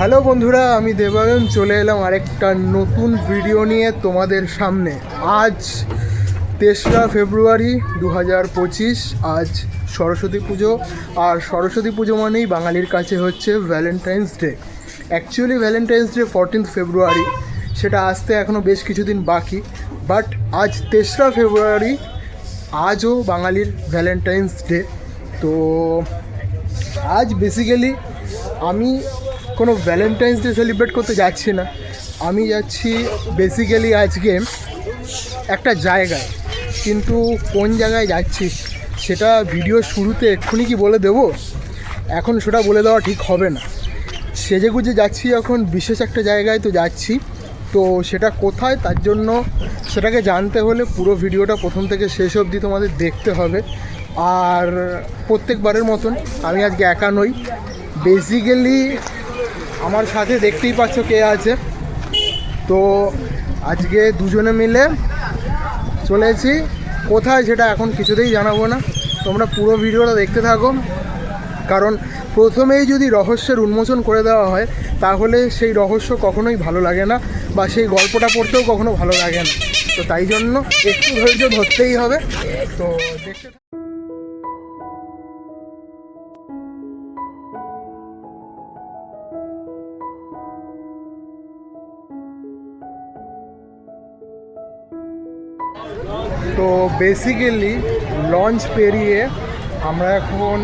Hello বন্ধুরা, আমি দেবায়ন চলে এলাম আরেকটা নতুন ভিডিও নিয়ে তোমাদের সামনে। আজ তেসরা ফেব্রুয়ারি দু হাজার পঁচিশ, আজ সরস্বতী পুজো। আর সরস্বতী পুজো মানেই বাঙালির কাছে হচ্ছে Valentine's day actually Valentine's day fourteenth February, সেটা আসতে এখনও বেশ কিছুদিন বাকি। বাট আজ তেসরা ফেব্রুয়ারি, আজও বাঙালির ভ্যালেন্টাইন্স ডে তো, আজ বেসিক্যালি আমি কোনো ভ্যালেন্টাইন্স ডে সেলিব্রেট করতে যাচ্ছি না। আমি যাচ্ছি বেসিক্যালি আজকে একটা জায়গায়। কিন্তু কোন জায়গায় যাচ্ছি সেটা ভিডিও শুরুতে এক্ষুনি কি বলে দেবো? এখন সেটা বলে দেওয়া ঠিক হবে না। সেজে গুজে যাচ্ছি এখন বিশেষ একটা জায়গায় তো যাচ্ছি। তো সেটা কোথায়, তার জন্য সেটাকে জানতে হলে পুরো ভিডিওটা প্রথম থেকে শেষ অবধি তোমাদের দেখতে হবে। আর প্রত্যেকবারের মতন আমি আজকে একা নই। বেসিক্যালি আমার সাথে দেখতেই পাচ্ছ কে আছে। তো আজকে দুজনে মিলে চলেছি। কোথায় সেটা এখন কিছুতেই জানাব না। তোমরা পুরো ভিডিওটা দেখতে থাকো। কারণ প্রথমেই যদি রহস্যের উন্মোচন করে দেওয়া হয়, তাহলে সেই রহস্য কখনোই ভালো লাগে না বা সেই গল্পটা পড়তেও কখনো ভালো লাগে না। তো তাই জন্য একটু ধৈর্য ধরতেই হবে। তো দেখতে তো বেসিক্যালি লঞ্চ পেরিয়ে আমরা এখন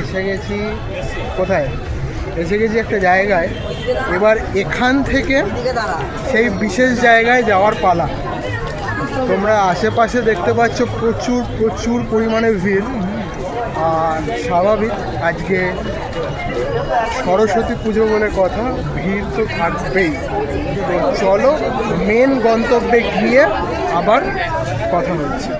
এসে গেছি কোথায়? এসে গেছি একটা জায়গায়। এবার এখান থেকে সেই বিশেষ জায়গায় যাওয়ার পালা। তোমরা আশেপাশে দেখতে পাচ্ছ প্রচুর প্রচুর পরিমাণে ভিড়। আর স্বাভাবিক, আজকে সরস্বতী পুজো বলে কথা ভিড় তো থাকবেই। চলো মেন গন্তব্যে গিয়ে আবার কথা হচ্ছে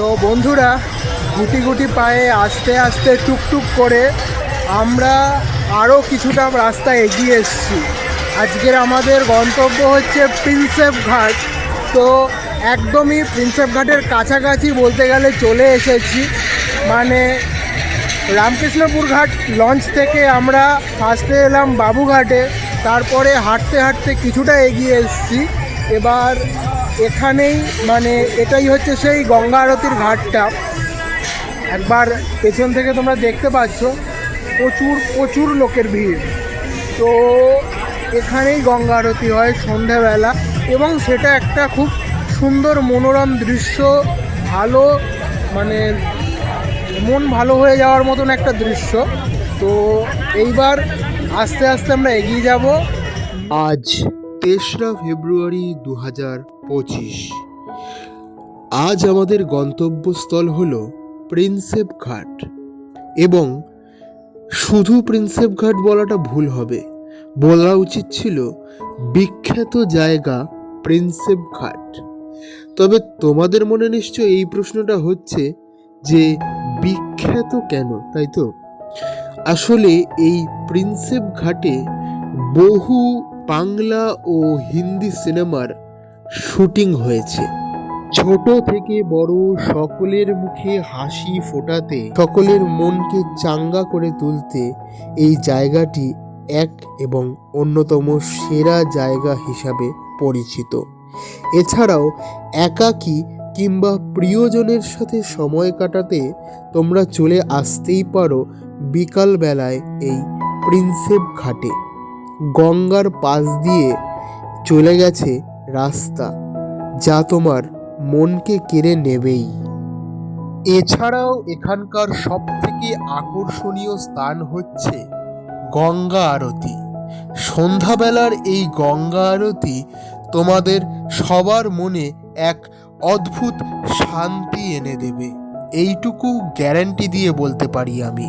তো বন্ধুরা, গুটি গুটি পায়ে আস্তে আস্তে টুকটুক করে আমরা আরও কিছুটা রাস্তা এগিয়ে এসেছি। আজকের আমাদের গন্তব্য হচ্ছে প্রিন্সেপ ঘাট। তো একদমই প্রিন্সেপ ঘাটের কাছাকাছি বলতে গেলে চলে এসেছি। মানে রামকৃষ্ণপুর ঘাট লঞ্চ থেকে আমরা ফার্স্টে এলাম বাবুঘাটে, তারপরে হাঁটতে হাঁটতে কিছুটা এগিয়ে এসেছি। এবার এখানেই মানে এটাই হচ্ছে সেই গঙ্গা আরতির ঘাটটা। একবার পেছন থেকে তোমরা দেখতে পাচ্ছ, প্রচুর প্রচুর লোকের ভিড়। তো এখানেই গঙ্গা আরতি হয় সন্ধেবেলা এবং সেটা একটা খুব সুন্দর মনোরম দৃশ্য, ভালো মানে মন ভালো হয়ে যাওয়ার মতন একটা দৃশ্য। তো এইবার আস্তে আস্তে আমরা এগিয়ে যাব। আজ তেসরা ফেব্রুয়ারি দু হাজার পঁচিশ। আজ আমাদের গন্তব্যস্থল হল প্রিন্সেপ ঘাট। এবং শুধু প্রিন্সেপ ঘাট বলাটা ভুল হবে, বলা উচিত ছিল বিখ্যাত জায়গা প্রিন্সেপ ঘাট। তবে তোমাদের মনে নিশ্চয় এই প্রশ্নটা হচ্ছে যে বিখ্যাত কেন, তাই তো? আসলে এই প্রিন্সেপ ঘাটে বহু বাংলা ও হিন্দি সিনেমার শুটিং হয়েছে। ছোট থেকে বড় সকলের মুখে হাসি ফোটাতে, সকলের মনকে চাঙ্গা করে তুলতে এই জায়গাটি এক এবং অন্যতম সেরা জায়গা হিসাবে পরিচিত। এছাড়াও একাকী কিংবা প্রিয়জনের সাথে সময় কাটাতে তোমরা চলে আসতেই পারো বিকালবেলায় এই প্রিন্সেপ ঘাটে। গঙ্গার পাশ দিয়ে চলে গেছে রাস্তা, যা তোমার মনকে কেড়ে নেবেই। এছাড়াও এখানকার সব থেকে আকর্ষণীয় স্থান হচ্ছে গঙ্গা আরতি। সন্ধ্যাবেলার এই গঙ্গা আরতি তোমাদের সবার মনে এক অদ্ভুত শান্তি এনে দেবে। এইটুকু গ্যারান্টি দিয়ে বলতে পারি আমি।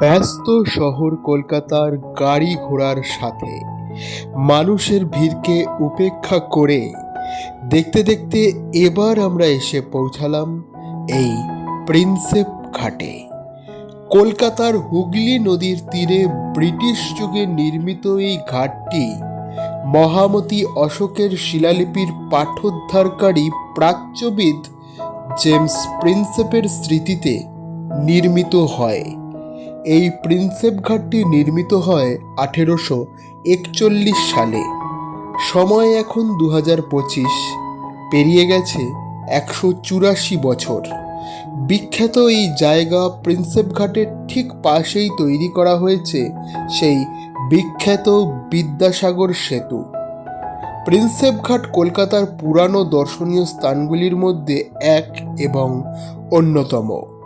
ব্যস্ত শহর কলকাতার গাড়ি ঘোড়ার সাথে। মানুষের ভিড়কে উপেক্ষা করে দেখতে দেখতে এবার আমরা এসে পৌঁছালাম এই প্রিন্সেপ ঘাটে। কলকাতার হুগলি নদীর তীরে ব্রিটিশ যুগে নির্মিত এই ঘাটটি মহামতি অশোকের শিলালিপির পাঠোদ্ধারকারী প্রাচ্যবিদ জেমস প্রিন্সেপের স্মৃতিতে নির্মিত হয়। এই প্রিন্সেপ ঘাটটি নির্মিত হয় আঠেরোশো একচল্লিশ সালে। সময় এখন দু হাজার পঁচিশ, পেরিয়ে গেছে একশো চুরাশি বছর। বিখ্যাত এই জায়গা প্রিন্সেপ ঘাটের ঠিক পাশেই তৈরি করা হয়েছে সেই বিখ্যাত বিদ্যাসাগর সেতু। প্রিন্সেপ ঘাট কলকাতার পুরানো দর্শনীয় স্থানগুলির মধ্যে এক এবং অন্যতম।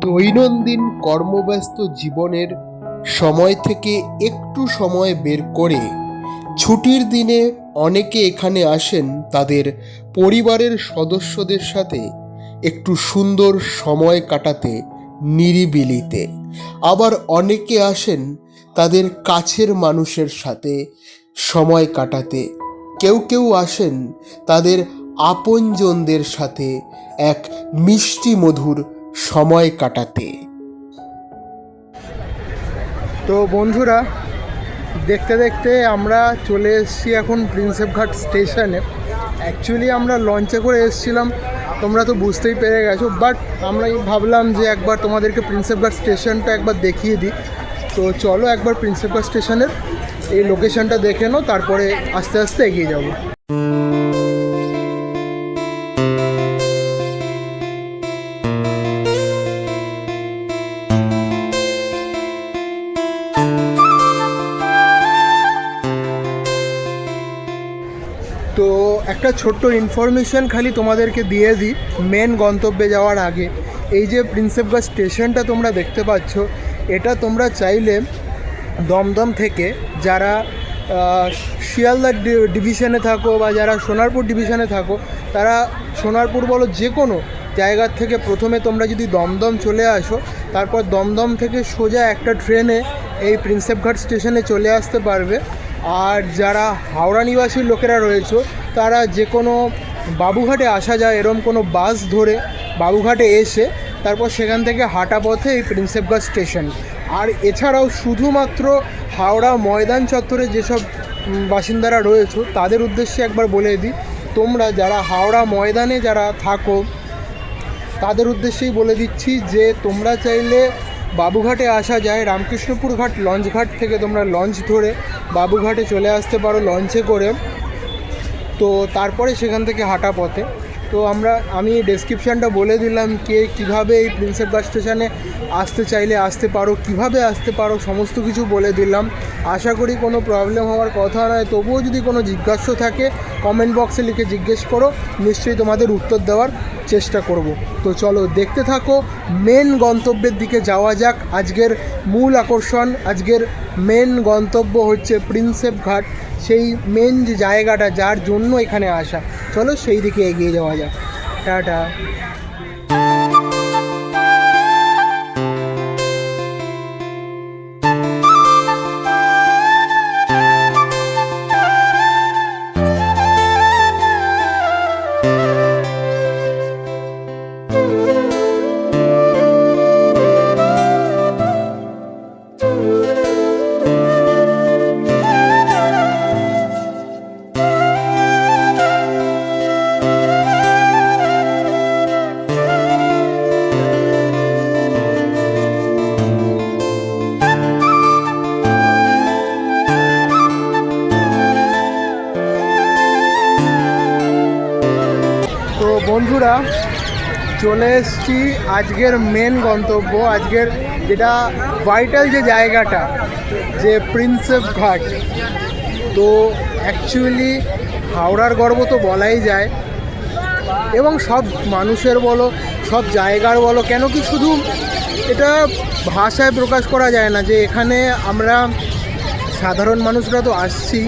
দৈনন্দিন কর্মব্যস্ত জীবনের সময় থেকে একটু সময় বের করে ছুটির দিনে অনেকে এখানে আসেন তাদের পরিবারের সদস্যদের সাথে একটু সুন্দর সময় কাটাতে নিরিবিলিতে। আবার অনেকে আসেন তাদের কাছের মানুষের সাথে সময় কাটাতে। কেউ কেউ আসেন তাদের আপনজনদের সাথে এক মিষ্টি মধুর সময় কাটাতে। তো বন্ধুরা, দেখতে দেখতে আমরা চলে এসেছি এখন প্রিন্সেপ ঘাট স্টেশনে। অ্যাকচুয়ালি আমরা লঞ্চে করে এসেছিলাম, তোমরা তো বুঝতেই পেরে গেছো বাট আমরা ভাবলাম যে একবার তোমাদেরকে প্রিন্সেপ ঘাট স্টেশনটা একবার দেখিয়ে দিই। তো চলো একবার প্রিন্সেপ ঘাট স্টেশনের এই লোকেশনটা দেখে নাও, তারপরে আস্তে আস্তে এগিয়ে যাব। একটা ছোট্ট ইনফরমেশন খালি তোমাদেরকে দিয়ে দিই মেন গন্তব্যে যাওয়ার আগে। এই যে প্রিন্সেপগঞ্জ স্টেশনটা তোমরা দেখতে পাচ্ছ, এটা তোমরা চাইলে দমদম থেকে যারা শিয়ালদা ডিভিশনে থাকো বা যারা সোনারপুর ডিভিশনে থাকো, তারা সোনারপুর বলো যে কোনো জায়গার থেকে প্রথমে তোমরা যদি দমদম চলে আসো, তারপর দমদম থেকে সোজা একটা ট্রেনে এই প্রিন্সেপঘাট স্টেশনে চলে আসতে পারবে। আর যারা হাওড়া নিবাসীর লোকেরা রয়েছে, তারা যে কোনো বাবুঘাটে আসা যায় এরম কোনো বাস ধরে বাবুঘাটে এসে তারপর সেখান থেকে হাঁটা পথে এই প্রিন্সেপগঞ্জ স্টেশন। আর এছাড়াও শুধুমাত্র হাওড়া ময়দান চত্বরে যেসব বাসিন্দারা রয়েছে, তাদের উদ্দেশ্যে একবার বলে দিই, তোমরা যারা হাওড়া ময়দানে যারা থাকো, তাদের উদ্দেশ্যেই বলে দিচ্ছি যে তোমরা চাইলে বাবুঘাটে আসা যায়। রামকৃষ্ণপুর ঘাট লঞ্চ ঘাট থেকে তোমরা লঞ্চ ধরে বাবুঘাটে চলে আসতে পারো লঞ্চে করে। তো তারপরে সেখান থেকে হাঁটা পথে। তো আমরা, আমি ডেসক্রিপশানটা বলে দিলাম কে কীভাবে এই প্রিন্সেপ বাস স্টেশনে আসতে চাইলে আসতে পারো, কীভাবে আসতে পারো, সমস্ত কিছু বলে দিলাম। আশা করি কোনো প্রবলেম হওয়ার কথা নয়, তবুও যদি কোনো জিজ্ঞাস্য থাকে কমেন্ট বক্সে লিখে জিজ্ঞেস করো, নিশ্চয়ই তোমাদের উত্তর দেওয়ার চেষ্টা করব। তো চলো, দেখতে থাকো মেন গন্তব্যের দিকে যাওয়া যাক। আজকের মূল আকর্ষণ, আজকের মেন গন্তব্য হচ্ছে প্রিন্সেপ ঘাট সেই মেন যে জায়গাটা যার জন্য এখানে আসা। চলো সেই দিকে এগিয়ে যাওয়া যাক। টাটা। বন্ধুরা, চলে এসছি আজকের মেন গন্তব্য, আজকের যেটা ভাইটাল যে জায়গাটা, যে প্রিন্সেপ ঘাট। তো অ্যাকচুয়ালি হাওড়ার গর্ব তো বলাই যায়। এবং সব মানুষের বলো, সব জায়গার বলো, কেন কি শুধু এটা ভাষায় প্রকাশ করা যায় না, যে এখানে আমরা সাধারণ মানুষরা তো আসছি,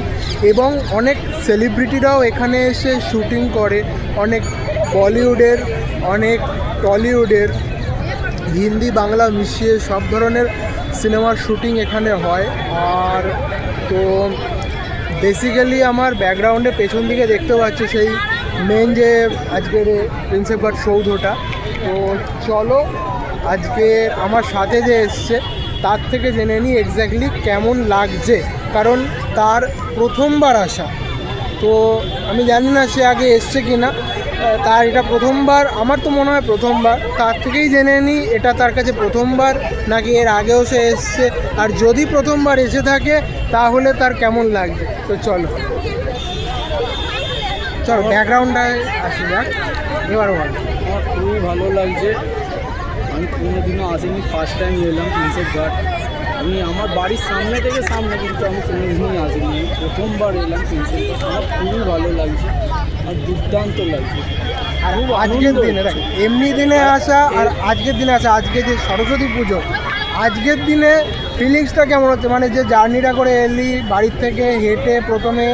এবং অনেক সেলিব্রিটিরাও এখানে এসে শুটিং করে, অনেক বলিউডের, অনেক টলিউডের, হিন্দি, বাংলা মিশিয়ে সব ধরনের সিনেমার শুটিং এখানে হয়। আর তো বেসিক্যালি আমার ব্যাকগ্রাউন্ডে পেছন দিকে দেখতে পাচ্ছি সেই মেন যে আজকের প্রিন্সেপ ঘাট সৌধটা। তো চলো আজকে আমার সাথে যে এসছে, তার থেকে জেনে নিই এক্স্যাক্টলি কেমন লাগছে, কারণ তার প্রথমবার আসা। তো আমি জানি না সে আগে এসছে কি না তার এটা প্রথমবার, আমার তো মনে হয় প্রথমবার। তার থেকেই জেনে নিই এটা তার কাছে প্রথমবার, নাকি এর আগেও সে এসছে। আর যদি প্রথমবার এসে থাকে, তাহলে তার কেমন লাগবে? তো চলো। চলো ব্যাকগ্রাউন্ডটায় আসি, যাক। এবার আমার খুবই ভালো লাগছে। আমি কোনোদিনও আসিনি ফার্স্ট টাইম এলাম প্রিন্সেপ ঘাট আমি আমার বাড়ির সামনে থেকে সামনে কিন্তু আমি কোনোদিনই আসিনি। প্রথমবার এলাম প্রিন্সেপ ঘাট আমার খুবই ভালো লাগছে। আর দুর্দান্ত লাগছে। আর আজকের দিনে দেখ এমনি দিনে আসা আর আজকের দিনে আসা আজকে যে সরস্বতী পুজো আজকের দিনে ফিলিংসটা কেমন হচ্ছে? মানে যে জার্নিটা করে এলি বাড়ির থেকে হেঁটে প্রথমে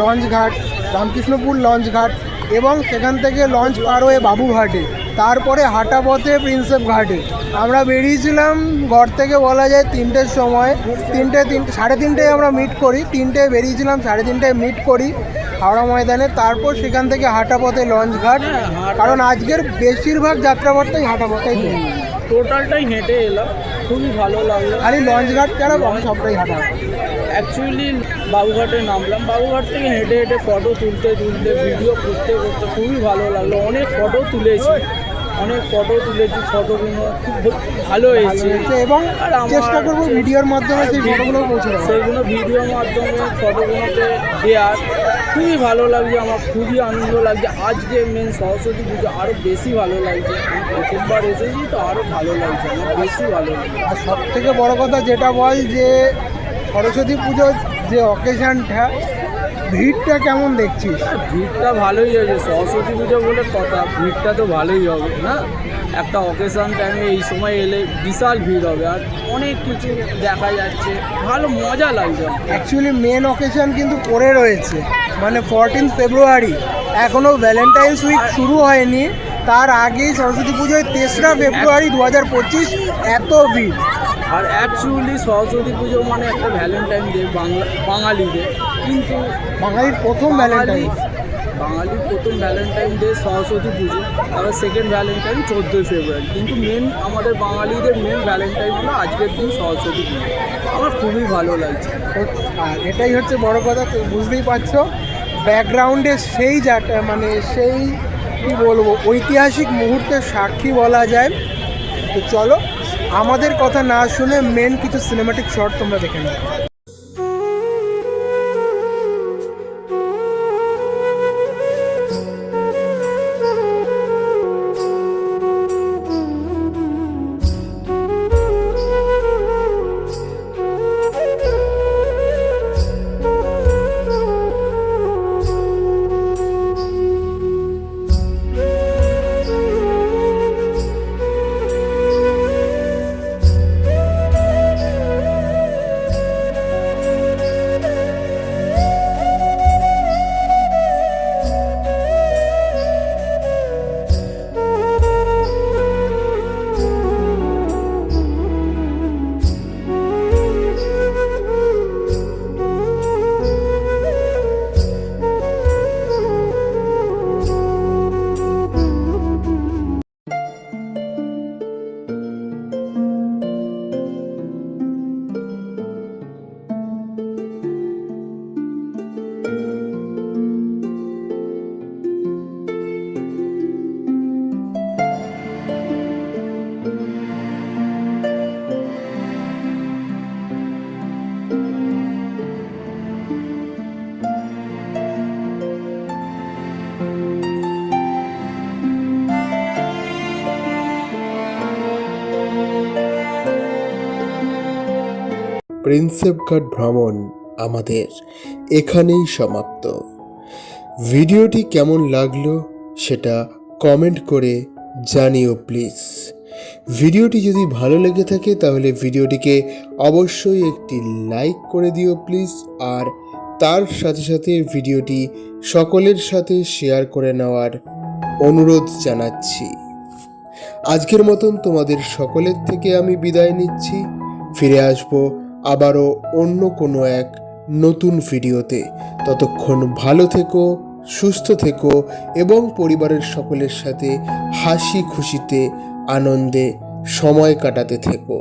লঞ্চ ঘাট রামকৃষ্ণপুর লঞ্চ ঘাট এবং সেখান থেকে লঞ্চ পার হয়ে বাবুঘাটে। তারপরে হাঁটা পথে প্রিন্সেপ ঘাটে আমরা বেরিয়েছিলাম ঘর থেকে বলা যায় তিনটের সময়। তিনটে তিন সাড়ে তিনটেয় আমরা মিট করি। তিনটেয় বেরিয়েছিলাম সাড়ে তিনটেয় মিট করি হাওড়া ময়দানে। তারপর সেখান থেকে হাঁটা পথে লঞ্চ ঘাট। হ্যাঁ, কারণ আজকের বেশিরভাগ যাত্রাপথটাই হাঁটা পথেই। টোটালটাই হেঁটে এলাম। খুবই ভালো লাগল। খালি লঞ্চ ঘাট ছাড়া সবটাই হাঁটা অ্যাকচুয়ালি বাবুঘাটে নামলাম। বাবুঘাট থেকে হেঁটে হেঁটে ফটো তুলতে তুলতে ভিডিও করতে করতে খুবই ভালো লাগল। অনেক ফটো তুলেছি। অনেক ফটো তুলেছি ফটোগুলো খুব ভালো হয়েছে। হয়েছে এবং চেষ্টা করব ভিডিওর মাধ্যমে সেই ভিডিওগুলো পৌঁছে সেগুলো ভিডিওর মাধ্যমে ফটোগুলোতে দেওয়ার। খুবই ভালো লাগছে আমার খুবই আনন্দ লাগছে। আজকে মেন সরস্বতী পুজো আরও বেশি ভালো লাগছে। আমি প্রথমবার এসেছি তো আরও ভালো লাগছে আমার বেশি ভালো লাগছে। আর সব থেকে বড় কথা যেটা বল যে সরস্বতী পুজোর যে অকেশনটা ভিড়টা কেমন দেখছিস? ভিড়টা ভালোই হয়েছে সরস্বতী পুজো বলে কথা ভিড়টা তো ভালোই হবে না? একটা অকেশন টাইমে এই সময় এলে বিশাল ভিড় হবে আর অনেক কিছু দেখা যাচ্ছে ভালো মজা লাগছে। অ্যাকচুয়ালি মেন অকেশন কিন্তু পড়ে রয়েছে মানে ফোরটিন ফেব্রুয়ারি এখনও ভ্যালেন্টাইন্স উইক শুরু হয়নি তার আগেই সরস্বতী পুজোয় তেসরা ফেব্রুয়ারি দু হাজার পঁচিশ এত ভিড়। আর অ্যাকচুয়ালি সরস্বতী পুজো মানে একটা ভ্যালেন্টাইন ডে বাংলা বাঙালিদের। কিন্তু বাঙালির প্রথম ভ্যালেন্টাইন বাঙালির প্রথম ভ্যালেন্টাইন ডে সরস্বতী পুজো তারপর সেকেন্ড ভ্যালেন্টাইন চোদ্দোই ফেব্রুয়ারি কিন্তু মেন আমাদের বাঙালিদের মেন ভ্যালেন্টাইন হলো আজকের দিন সরস্বতী পুজো। আমার খুবই ভালো লাগছে। আর এটাই হচ্ছে বড় কথা বুঝতেই পারছ? ব্যাকগ্রাউন্ডে সেই যাটা মানে সেই কি বলব ঐতিহাসিক মুহূর্তের সাক্ষী বলা যায়। তো চলো আমাদের কথা না শুনে মেন কিছু সিনেমাটিক শট তোমরা দেখে নাও। প্রিন্সেপঘাট ভ্রমণ আমাদের এখানেই সমাপ্ত। ভিডিওটি কেমন লাগল সেটা কমেন্ট করে জানিও প্লিজ ভিডিওটি যদি ভালো লেগে থাকে তাহলে ভিডিওটিকে অবশ্যই একটি লাইক করে দিও প্লিজ আর তার সাথে সাথে ভিডিওটি সকলের সাথে শেয়ার করে নেওয়ার অনুরোধ জানাচ্ছি। আজকের মতন তোমাদের সকলের থেকে আমি বিদায় নিচ্ছি। ফিরে আসব আবারও অন্য কোনো এক নতুন ভিডিওতে। ততক্ষণ ভালো থেকো, সুস্থ থেকো এবং পরিবারের সকলের সাথে হাসি খুশিতে, আনন্দে সময় কাটাতে থেকো।